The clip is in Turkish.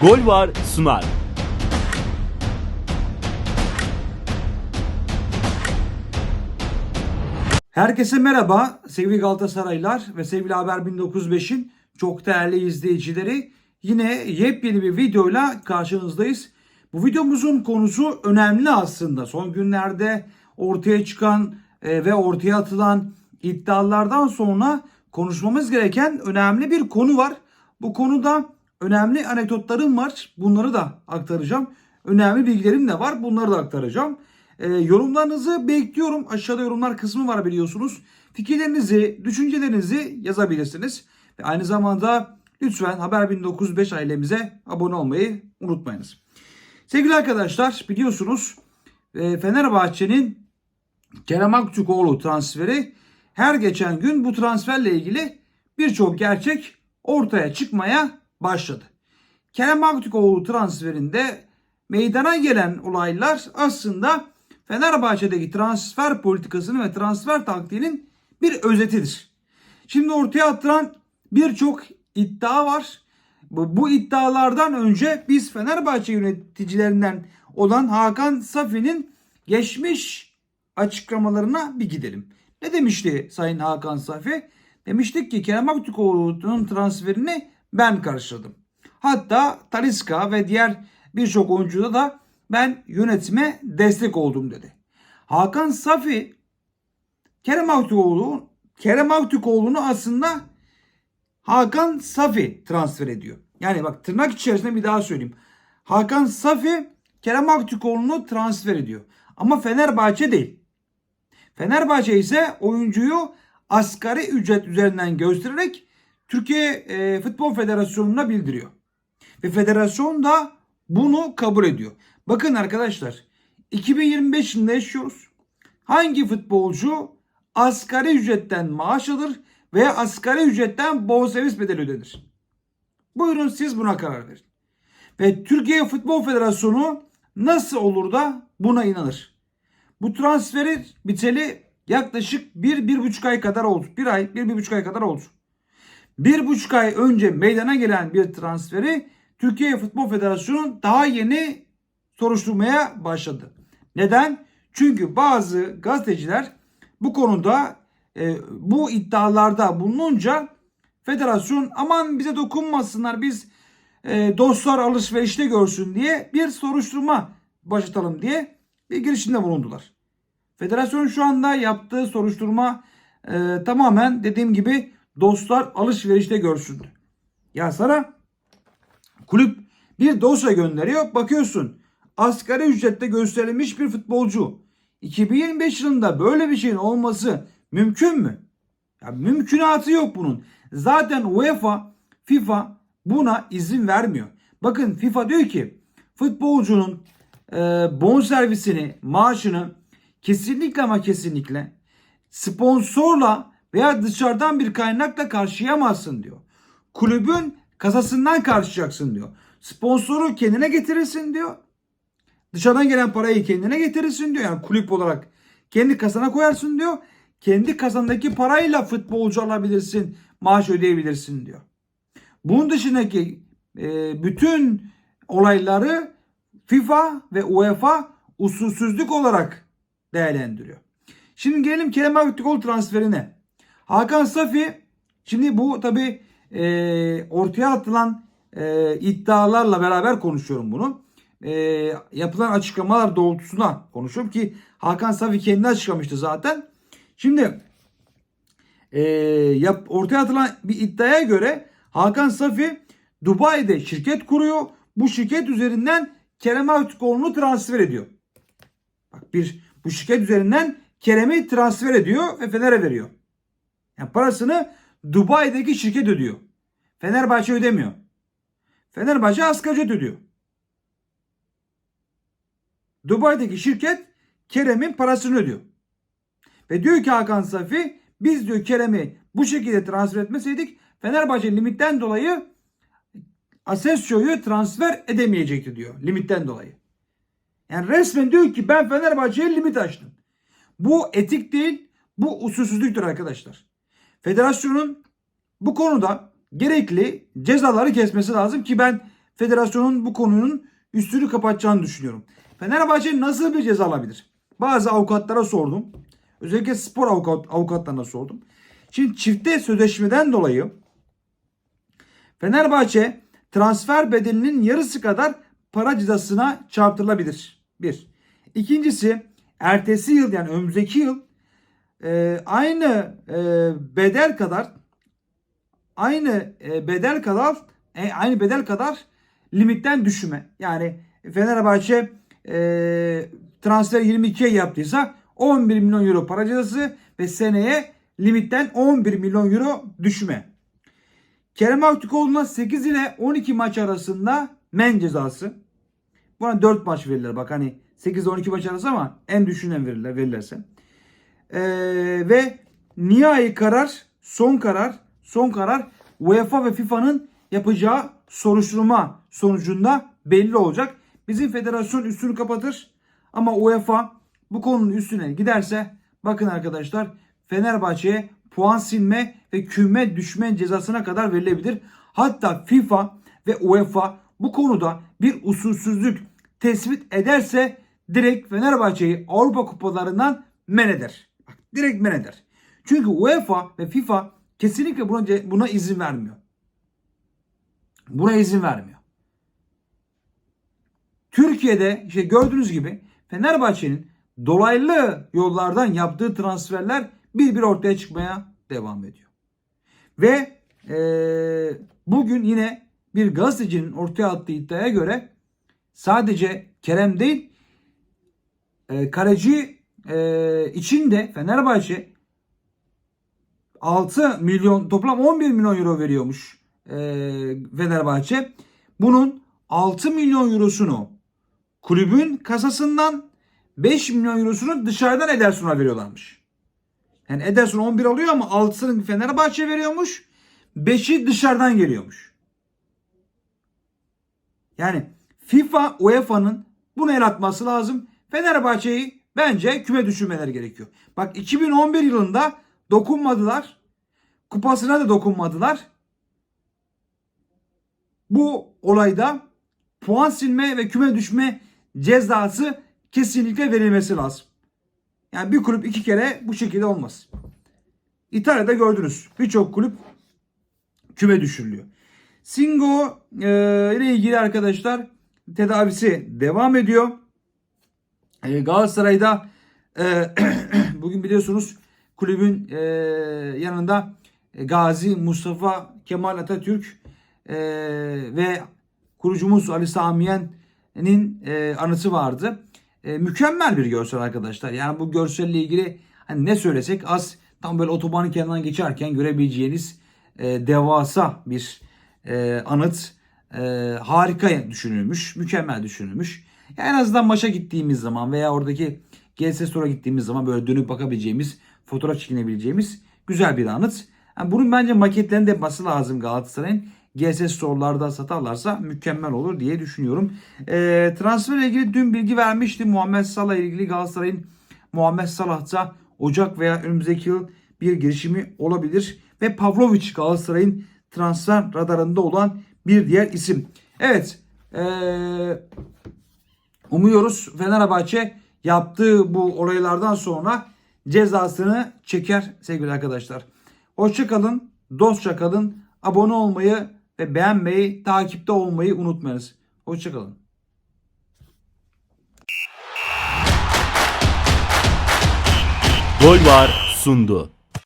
Gol var sunar. Herkese merhaba sevgili Galatasaraylar ve sevgili Haber 1905'in çok değerli izleyicileri. Yine yepyeni bir videoyla karşınızdayız. Bu videomuzun konusu önemli aslında. Son günlerde ortaya çıkan e, ve ortaya atılan iddialardan sonra konuşmamız gereken önemli bir konu var. Bu konuda önemli anekdotlarım var. Bunları da aktaracağım. Önemli bilgilerim de var. Bunları da aktaracağım. E, yorumlarınızı bekliyorum. Aşağıda yorumlar kısmı var biliyorsunuz. Fikirlerinizi, düşüncelerinizi yazabilirsiniz. Ve aynı zamanda lütfen Haber 1905 ailemize abone olmayı unutmayınız. Sevgili arkadaşlar biliyorsunuz e, Fenerbahçe'nin Kerem Aktürkoğlu transferi her geçen gün bu transferle ilgili birçok gerçek ortaya çıkmaya başladı. Kerem Aktürkoğlu transferinde meydana gelen olaylar aslında Fenerbahçe'deki transfer politikasının ve transfer taktiğinin bir özetidir. Şimdi ortaya atılan birçok iddia var. Bu, bu iddialardan önce biz Fenerbahçe yöneticilerinden olan Hakan Safi'nin geçmiş açıklamalarına bir gidelim. Ne demişti Sayın Hakan Safi? Demiştik ki Kerem Aktürkoğlu'nun transferini ben karşıladım. Hatta Taliska ve diğer birçok oyuncuda da ben yönetime destek oldum dedi. Hakan Safi Kerem Aktürkoğlu Kerem Aktürkoğlu'nu aslında Hakan Safi transfer ediyor. Yani bak tırnak içerisinde bir daha söyleyeyim. Hakan Safi Kerem Aktürkoğlu'nu transfer ediyor. Ama Fenerbahçe değil. Fenerbahçe ise oyuncuyu asgari ücret üzerinden göstererek Türkiye e, Futbol Federasyonu'na bildiriyor. Ve federasyon da bunu kabul ediyor. Bakın arkadaşlar 2025 yılında yaşıyoruz. Hangi futbolcu asgari ücretten maaş alır veya asgari ücretten bonservis bedeli ödenir? Buyurun siz buna karar verin. Ve Türkiye Futbol Federasyonu nasıl olur da buna inanır? Bu transferi biteli yaklaşık 1-1,5 ay kadar oldu. 1 ay, 1-1,5 ay kadar oldu. 1,5 ay önce meydana gelen bir transferi Türkiye Futbol Federasyonu daha yeni soruşturmaya başladı. Neden? Çünkü bazı gazeteciler bu konuda e, bu iddialarda bulununca federasyon aman bize dokunmasınlar biz e, dostlar alışverişte görsün diye bir soruşturma başlatalım diye bir girişimde bulundular. Federasyon şu anda yaptığı soruşturma e, tamamen dediğim gibi dostlar alışverişte görsün. Ya sana kulüp bir dosya gönderiyor bakıyorsun asgari ücrette gösterilmiş bir futbolcu 2025 yılında böyle bir şeyin olması mümkün mü? Ya mümkünatı yok bunun. Zaten UEFA, FIFA buna izin vermiyor. Bakın FIFA diyor ki futbolcunun e, bonservisini, maaşını kesinlikle ama kesinlikle sponsorla veya dışarıdan bir kaynakla karşılayamazsın diyor. Kulübün kasasından karşılayacaksın diyor. Sponsoru kendine getirirsin diyor. Dışarıdan gelen parayı kendine getirirsin diyor. Yani kulüp olarak kendi kasana koyarsın diyor. Kendi kasandaki parayla futbolcu alabilirsin, maaş ödeyebilirsin diyor. Bunun dışındaki e, bütün olayları FIFA ve UEFA usulsüzlük olarak değerlendiriyor. Şimdi gelelim Kerem Aktürkoğlu transferine. Hakan Safi şimdi bu tabi e, ortaya atılan e, iddialarla beraber konuşuyorum bunu. E, yapılan açıklamalar doğrultusunda konuşuyorum ki Hakan Safi kendi açıklamıştı zaten. Şimdi e, yap, ortaya atılan bir iddiaya göre Hakan Safi Dubai'de şirket kuruyor. Bu şirket üzerinden Kerem Aktürkoğlu'nu transfer ediyor. Bak bir bu şirket üzerinden Kerem'i transfer ediyor ve Fener'e veriyor. Yani parasını Dubai'deki şirket ödüyor. Fenerbahçe ödemiyor. Fenerbahçe asgari ücret ödüyor. Dubai'deki şirket Kerem'in parasını ödüyor. Ve diyor ki Hakan Safi biz diyor Kerem'i bu şekilde transfer etmeseydik Fenerbahçe limitten dolayı Asensio'yu transfer edemeyecekti diyor limitten dolayı. Yani resmen diyor ki ben Fenerbahçe'ye limit açtım. Bu etik değil, bu usulsüzlüktür arkadaşlar. Federasyonun bu konuda gerekli cezaları kesmesi lazım ki ben federasyonun bu konunun üstünü kapatacağını düşünüyorum. Fenerbahçe nasıl bir ceza alabilir? Bazı avukatlara sordum. Özellikle spor avukat, avukatlarına sordum. Şimdi çifte sözleşmeden dolayı Fenerbahçe transfer bedelinin yarısı kadar para cezasına çarptırılabilir. Bir. İkincisi ertesi yıl yani önümüzdeki yıl e, aynı e, bedel kadar aynı e, bedel kadar e, aynı bedel kadar limitten düşme. Yani Fenerbahçe e, transfer 22'ye yaptıysa 11 milyon euro para cezası ve seneye limitten 11 milyon euro düşme. Kerem Aktürkoğlu'na 8 ile 12 maç arasında men cezası. Buna 4 maç verirler. Bak hani 8 ile 12 maç arası ama en düşünen verirler, verirlerse. Ee, ve nihai karar, son karar, son karar UEFA ve FIFA'nın yapacağı soruşturma sonucunda belli olacak. Bizim federasyon üstünü kapatır ama UEFA bu konunun üstüne giderse bakın arkadaşlar Fenerbahçe'ye puan silme ve küme düşme cezasına kadar verilebilir. Hatta FIFA ve UEFA bu konuda bir usulsüzlük tespit ederse direkt Fenerbahçe'yi Avrupa kupalarından men eder. Direkt men eder. Çünkü UEFA ve FIFA kesinlikle buna, buna izin vermiyor. Buna izin vermiyor. Türkiye'de işte gördüğünüz gibi Fenerbahçe'nin dolaylı yollardan yaptığı transferler bir bir ortaya çıkmaya devam ediyor. Ve e, bugün yine bir gazetecinin ortaya attığı iddiaya göre sadece Kerem değil e, kaleci e, için de Fenerbahçe 6 milyon toplam 11 milyon euro veriyormuş e, Fenerbahçe. Bunun 6 milyon eurosunu kulübün kasasından 5 milyon eurosunu dışarıdan Ederson'a veriyorlarmış. Yani Ederson 11 alıyor ama 6'sını Fenerbahçe veriyormuş. 5'i dışarıdan geliyormuş. Yani FIFA, UEFA'nın bunu el atması lazım. Fenerbahçe'yi bence küme düşürmeleri gerekiyor. Bak 2011 yılında dokunmadılar. Kupasına da dokunmadılar. Bu olayda puan silme ve küme düşme cezası kesinlikle verilmesi lazım. Yani bir kulüp iki kere bu şekilde olmaz. İtalya'da gördünüz. Birçok kulüp küme düşürülüyor. Singo ile ilgili arkadaşlar tedavisi devam ediyor. E, Galatasaray'da e, bugün biliyorsunuz kulübün e, yanında Gazi Mustafa Kemal Atatürk e, ve kurucumuz Ali Samiyen'in e, anısı vardı. E, mükemmel bir görsel arkadaşlar. Yani bu görselle ilgili hani ne söylesek az tam böyle otobanın kenarından geçerken görebileceğiniz e, devasa bir e, anıt e, harika düşünülmüş. Mükemmel düşünülmüş. Yani en azından maça gittiğimiz zaman veya oradaki GS Store'a gittiğimiz zaman böyle dönüp bakabileceğimiz, fotoğraf çekinebileceğimiz güzel bir anıt. Yani bunun bence maketlerini de yapması lazım Galatasaray'ın. GS Store'larda satarlarsa mükemmel olur diye düşünüyorum. E, transferle ilgili dün bilgi vermiştim. Muhammed Salah ile ilgili Galatasaray'ın Muhammed Salah'ta Ocak veya önümüzdeki yıl bir girişimi olabilir. Ve Pavlovic Galatasaray'ın transfer radarında olan bir diğer isim. Evet. E, umuyoruz Fenerbahçe yaptığı bu olaylardan sonra cezasını çeker sevgili arkadaşlar. Hoşçakalın, dostça kalın, abone olmayı ve beğenmeyi, takipte olmayı unutmayınız. Hoşçakalın. Gol var sundu.